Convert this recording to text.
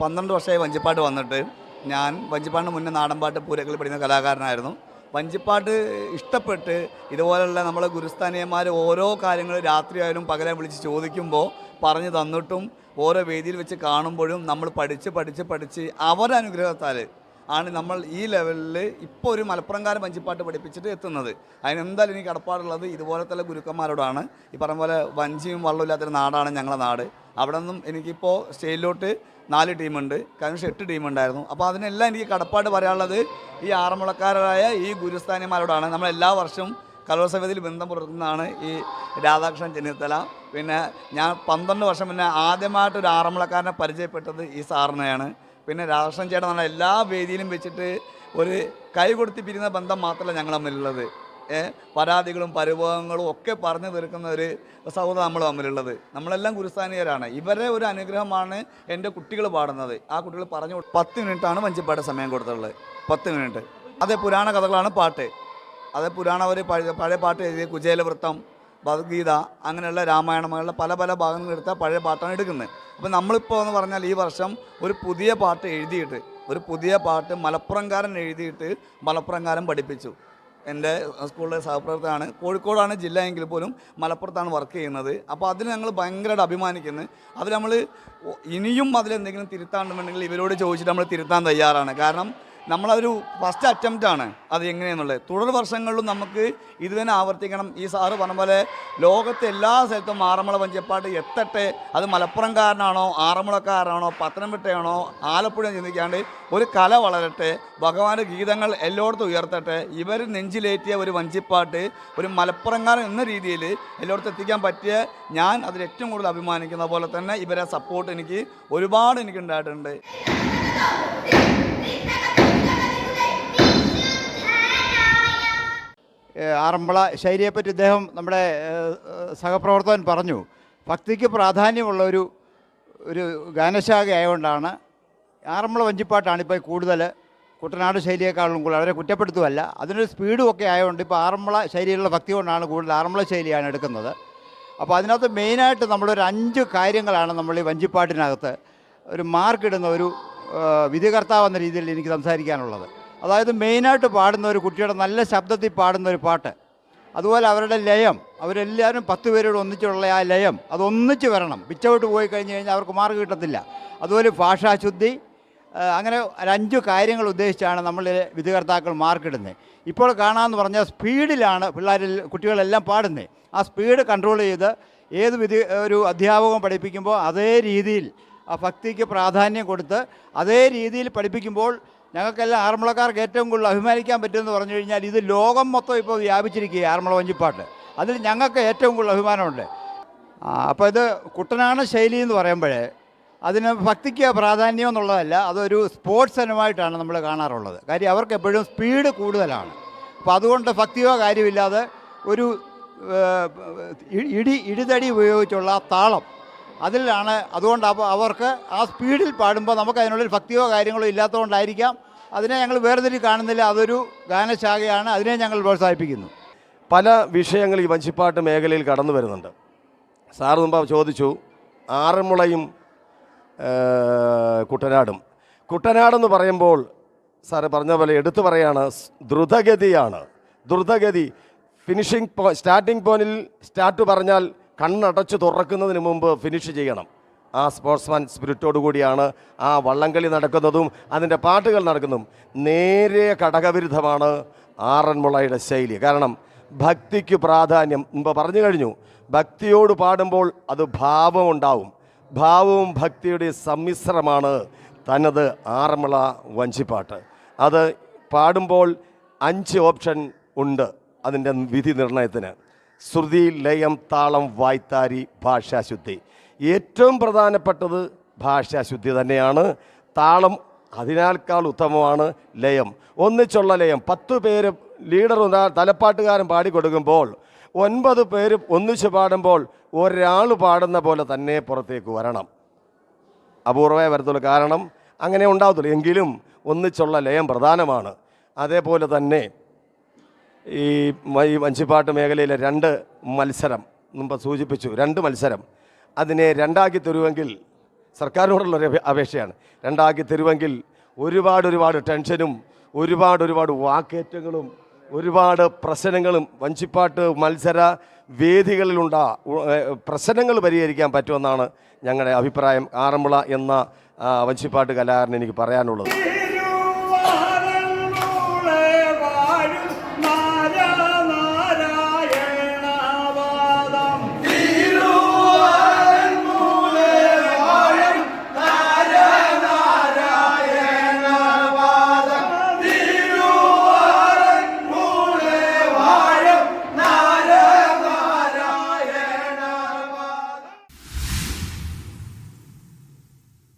പന്ത്രണ്ട് വർഷമായി വഞ്ചിപ്പാട്ട് വന്നിട്ട് ഞാൻ വഞ്ചിപ്പാട്ടിന് മുന്നേ നാടൻപാട്ട് പൂരക്കളിൽ പഠിക്കുന്ന കലാകാരനായിരുന്നു. വഞ്ചിപ്പാട്ട് ഇഷ്ടപ്പെട്ട് ഇതുപോലുള്ള നമ്മളെ ഗുരുസ്ഥാനീയന്മാർ ഓരോ കാര്യങ്ങൾ രാത്രിയായാലും പകലെ വിളിച്ച് ചോദിക്കുമ്പോൾ പറഞ്ഞു തന്നിട്ടും ഓരോ വേദിയിൽ വെച്ച് കാണുമ്പോഴും നമ്മൾ പഠിച്ച് പഠിച്ച് പഠിച്ച് അവരുടെ അനുഗ്രഹത്താൽ ആണ് നമ്മൾ ഈ ലെവലിൽ ഇപ്പോൾ ഒരു മലപ്പുറംകാരൻ വഞ്ചിപ്പാട്ട് പഠിപ്പിച്ചിട്ട് എത്തുന്നത്. അതിനെന്തായാലും എനിക്ക് കടപ്പാടുള്ളത് ഇതുപോലത്തെ ഗുരുക്കന്മാരോടാണ്. ഈ പറഞ്ഞ പോലെ വഞ്ചിയും വള്ളമില്ലാത്തൊരു നാടാണ് ഞങ്ങളുടെ നാട്. അവിടെ നിന്നും എനിക്കിപ്പോൾ സ്റ്റേജിലോട്ട് നാല് ടീമുണ്ട്. കഴിഞ്ഞ എട്ട് ടീമുണ്ടായിരുന്നു. അപ്പോൾ അതിനെല്ലാം എനിക്ക് കടപ്പാട് പറയാനുള്ളത് ഈ ആറന്മുളക്കാരായ ഈ ഗുരുസ്ഥാനിമാരോടാണ്. നമ്മൾ എല്ലാ വർഷവും കലോത്സവത്തിൽ ബന്ധം പുലർത്തുന്നതാണ് ഈ രാധാകൃഷ്ണൻ ചെന്നിത്തല. പിന്നെ ഞാൻ പന്ത്രണ്ട് വർഷം മുന്നേ ആദ്യമായിട്ട് ഒരു ആറന്മുളക്കാരനെ പരിചയപ്പെട്ടത് ഈ സാറിനെയാണ്. പിന്നെ രാധാകൃഷ്ണൻ ചേട്ടൻ പറഞ്ഞ എല്ലാ വേദിയിലും വെച്ചിട്ട് ഒരു കൈ കൊടുത്ത് പിരിയുന്ന ബന്ധം മാത്രമല്ല ഞങ്ങൾ തമ്മിലുള്ളത്. പരാതികളും പരിഭവങ്ങളും ഒക്കെ പറഞ്ഞു തീർക്കുന്ന ഒരു സൗഹൃദം നമ്മൾ തമ്മിലുള്ളത്. നമ്മളെല്ലാം ഗുരുസ്ഥാനീയരാണ്. ഇവരെ ഒരു അനുഗ്രഹമാണ് എന്റെ കുട്ടികൾ പാടുന്നത്. ആ കുട്ടികൾ പറഞ്ഞു പത്ത് മിനിറ്റാണ് വഞ്ചിപ്പാട്ട് സമയം കൊടുത്തുള്ളത്. പത്ത് മിനിറ്റ്. അതേ പുരാണ കഥകളാണ് പാട്ട്. അതേ പുരാണ ഒരു പഴയ പാട്ട് എഴുതിയ കുചേലവൃത്തം. ഭഗവത്ഗീത അങ്ങനെയുള്ള രാമായണങ്ങളുടെ പല പല ഭാഗങ്ങൾ എടുത്ത പഴയ പാട്ടാണ് എടുക്കുന്നത്. അപ്പോൾ നമ്മളിപ്പോൾ എന്ന് പറഞ്ഞാൽ ഈ വർഷം ഒരു പുതിയ പാട്ട് എഴുതിയിട്ട് ഒരു പുതിയ പാട്ട് മലപ്പുറംകാരൻ എഴുതിയിട്ട് മലപ്പുറംകാരൻ പഠിപ്പിച്ചു. എന്റെ സ്കൂളിലെ സഹപ്രവർത്തകനാണ്. കോഴിക്കോടാണ് ജില്ല എങ്കിൽ പോലും മലപ്പുറത്താണ് വർക്ക് ചെയ്യുന്നത്. അപ്പോൾ അതിൽ ഞങ്ങൾ ഭയങ്കരമായിട്ട് അഭിമാനിക്കുന്നത് അത് നമ്മൾ ഇനിയും അതിലെന്തെങ്കിലും തിരുത്താണ്ടെന്നുണ്ടെങ്കിൽ ഇവരോട് ചോദിച്ചിട്ട് നമ്മൾ തിരുത്താൻ തയ്യാറാണ്. കാരണം നമ്മളൊരു ഫസ്റ്റ് അറ്റംപ്റ്റ് ആണ്. അത് എങ്ങനെയെന്നുള്ളത്? തുടർ വർഷങ്ങളിലും നമുക്ക് ഇത് തന്നെ ആവർത്തിക്കണം. ഈ സാറ് പറഞ്ഞ പോലെ ലോകത്തെ എല്ലാ സ്ഥലത്തും ആറന്മുള വഞ്ചിപ്പാട്ട് എത്തട്ടെ. അത് മലപ്പുറംകാരനാണോ ആറന്മുളക്കാരനാണോ പത്തനംതിട്ടയാണോ ആലപ്പുഴ ചിന്തിക്കാണ്ട് ഒരു കല വളരട്ടെ ഭഗവാന്റെ ഗീതങ്ങൾ എല്ലായിടത്തും ഉയർത്തട്ടെ ഇവർ നെഞ്ചിലേറ്റിയ ഒരു വഞ്ചിപ്പാട്ട് ഒരു മലപ്പുറംകാരൻ എന്ന രീതിയിൽ എല്ലായിടത്തും എത്തിക്കാൻ പറ്റിയ ഞാൻ അതിൽ ഏറ്റവും കൂടുതൽ അഭിമാനിക്കുന്ന പോലെ തന്നെ ഇവരെ സപ്പോർട്ട് എനിക്ക് ഒരുപാട് എനിക്ക് ഉണ്ടായിട്ടുണ്ട് ആറന്മുള ശൈലിയെപ്പറ്റി അദ്ദേഹം നമ്മുടെ സഹപ്രവർത്തകൻ പറഞ്ഞു. ഭക്തിക്ക് പ്രാധാന്യമുള്ള ഒരു ഒരു ഗാനശാഖ ആയതുകൊണ്ടാണ് ആറന്മുള വഞ്ചിപ്പാട്ടാണ് ഇപ്പോൾ കൂടുതൽ കുട്ടനാട് ശൈലിയേക്കാളും കൂടുതൽ അവരെ കുറ്റപ്പെടുത്തുമല്ല അതിനൊരു സ്പീഡും ഒക്കെ ആയതുകൊണ്ട് ഇപ്പോൾ ആറന്മുള ശൈലിയിലുള്ള ഭക്തി കൊണ്ടാണ് കൂടുതൽ ആറന്മുള ശൈലിയാണ് എടുക്കുന്നത്. അപ്പോൾ അതിനകത്ത് മെയിനായിട്ട് നമ്മളൊരു അഞ്ച് കാര്യങ്ങളാണ് നമ്മൾ ഈ വഞ്ചിപ്പാട്ടിനകത്ത് ഒരു മാർക്കിടുന്ന ഒരു വിധികർത്താവെന്ന രീതിയിൽ എനിക്ക് സംസാരിക്കാനുള്ളത്. അതായത് മെയിനായിട്ട് പാടുന്ന ഒരു കുട്ടിയുടെ നല്ല ശബ്ദത്തിൽ പാടുന്ന ഒരു പാട്ട്. അതുപോലെ അവരുടെ ലയം അവരെല്ലാവരും പത്ത് പേരോട് ഒന്നിച്ചുള്ള ആ ലയം അത് ഒന്നിച്ച് വരണം. പിച്ചവിട്ട് പോയി കഴിഞ്ഞ് കഴിഞ്ഞാൽ അവർക്ക് മാർക്ക് കിട്ടത്തില്ല. അതുപോലെ ഭാഷാശുദ്ധി അങ്ങനെ അഞ്ച് കാര്യങ്ങൾ ഉദ്ദേശിച്ചാണ് നമ്മൾ വിധികർത്താക്കൾ മാർക്കിടുന്നത് ഇപ്പോൾ കാണാമെന്ന് പറഞ്ഞാൽ സ്പീഡിലാണ് പിള്ളേരിൽ കുട്ടികളെല്ലാം പാടുന്നത് ആ സ്പീഡ് കൺട്രോൾ ചെയ്ത് ഏത് വിധി ഒരു അധ്യാപകൻ പഠിപ്പിക്കുമ്പോൾ അതേ രീതിയിൽ ആ ഭക്തിക്ക് പ്രാധാന്യം കൊടുത്ത് അതേ രീതിയിൽ പഠിപ്പിക്കുമ്പോൾ ഞങ്ങൾക്കെല്ലാം ആറന്മുളക്കാർക്ക് ഏറ്റവും കൂടുതൽ അഭിമാനിക്കാൻ പറ്റുമെന്ന് പറഞ്ഞു കഴിഞ്ഞാൽ ഇത് ലോകം മൊത്തം ഇപ്പോൾ വ്യാപിച്ചിരിക്കുക ആറന്മുള വഞ്ചിപ്പാട്ട്. അതിൽ ഞങ്ങൾക്ക് ഏറ്റവും കൂടുതൽ അഭിമാനമുണ്ട്. അപ്പോൾ ഇത് കുട്ടനാട് ശൈലി എന്ന് പറയുമ്പോഴേ അതിന് ഭക്തിക്ക് പ്രാധാന്യം എന്നുള്ളതല്ല അതൊരു സ്പോർട്സ് ഇനമായിട്ടാണ് നമ്മൾ കാണാറുള്ളത്. കാര്യം അവർക്ക് എപ്പോഴും സ്പീഡ് കൂടുതലാണ്. അപ്പോൾ അതുകൊണ്ട് ഭക്തിയോ കാര്യമില്ലാതെ ഒരു ഇടി ഇടിതടി ഉപയോഗിച്ചുള്ള താളം അതിലാണ്. അതുകൊണ്ട് അവർക്ക് ആ സ്പീഡിൽ പാടുമ്പോൾ നമുക്ക് അതിനുള്ളിൽ ഭക്തിയോ കാര്യങ്ങളോ ഇല്ലാത്തതുകൊണ്ടായിരിക്കാം അതിനെ ഞങ്ങൾ വേർതിരി കാണുന്നില്ല. അതൊരു ഗാനശാഖയാണ്. അതിനെ ഞങ്ങൾ പ്രോത്സാഹിപ്പിക്കുന്നു. പല വിഷയങ്ങൾ ഈ വഞ്ചിപ്പാട്ട് മേഖലയിൽ കടന്നു വരുന്നുണ്ട്. സാർ മുമ്പ് ചോദിച്ചു ആറന്മുളയും കുട്ടനാടും. കുട്ടനാടെന്ന് പറയുമ്പോൾ സാറ് പറഞ്ഞ പോലെ എടുത്തു പറയാണ് ദ്രുതഗതിയാണ്. ദ്രുതഗതി. ഫിനിഷിംഗ് പോ സ്റ്റാർട്ടിംഗ് പോയിന്റിൽ സ്റ്റാർട്ട് പറഞ്ഞാൽ കണ്ണടച്ച് തുറക്കുന്നതിന് മുമ്പ് ഫിനിഷ് ചെയ്യണം. ആ സ്പോർട്സ്മാൻ സ്പിരിറ്റോടു കൂടിയാണ് ആ വള്ളംകളി നടക്കുന്നതും അതിന്റെ പാട്ടുകൾ നടക്കുന്നതും. നേരെ ഘടകവിരുദ്ധമാണ് ആറന്മുളയുടെ ശൈലി. കാരണം ഭക്തിക്ക് പ്രാധാന്യം മുമ്പ് പറഞ്ഞു കഴിഞ്ഞു. ഭക്തിയോട് പാടുമ്പോൾ അത് ഭാവമുണ്ടാവും ഭാവവും ഭക്തിയുടെ സമ്മിശ്രമാണ് തനത് ആറന്മുള വഞ്ചിപ്പാട്ട്. അത് പാടുമ്പോൾ അഞ്ച് ഓപ്ഷൻ ഉണ്ട് അതിന്റെ വിധി നിർണയത്തിന്. ശ്രുതി ലയം താളം വായ്ത്താരി ഭാഷാശുദ്ധി. ഏറ്റവും പ്രധാനപ്പെട്ടത് ഭാഷാശുദ്ധി തന്നെയാണ്. താളം അതിനേക്കാൾ ഉത്തമമാണ് ലയം. ഒന്നിച്ചുള്ള ലയം. പത്ത് പേര് ലീഡർ തലപ്പാട്ടുകാരൻ പാടിക്കൊടുക്കുമ്പോൾ ഒൻപത് പേര് ഒന്നിച്ച് പാടുമ്പോൾ ഒരാൾ പാടുന്ന പോലെ തന്നെ പുറത്തേക്ക് വരണം. അപൂർവമായി വരത്തുള്ളൂ. കാരണം അങ്ങനെ ഉണ്ടാവത്തുള്ളൂ. എങ്കിലും ഒന്നിച്ചുള്ള ലയം പ്രധാനമാണ്. അതേപോലെ തന്നെ ഈ വഞ്ചിപ്പാട്ട് മേഖലയിലെ രണ്ട് മത്സരം മുമ്പ് സൂചിപ്പിച്ചു രണ്ട് മത്സരം. അതിനെ രണ്ടാക്കി തരുമെങ്കിൽ സർക്കാരിനോടുള്ളൊരു അപേ- അപേക്ഷയാണ്. രണ്ടാക്കി തരുമെങ്കിൽ ഒരുപാട് ഒരുപാട് ടെൻഷനും ഒരുപാട് ഒരുപാട് വാക്കേറ്റങ്ങളും ഒരുപാട് പ്രശ്നങ്ങളും വഞ്ചിപ്പാട്ട് മത്സര വേദികളിലുണ്ട പ്രശ്നങ്ങൾ പരിഹരിക്കാൻ പറ്റുമെന്നാണ് ഞങ്ങളുടെ അഭിപ്രായം. ആറന്മുള എന്ന വഞ്ചിപ്പാട്ട് കലാകാരന് എനിക്ക് പറയാനുള്ളത്.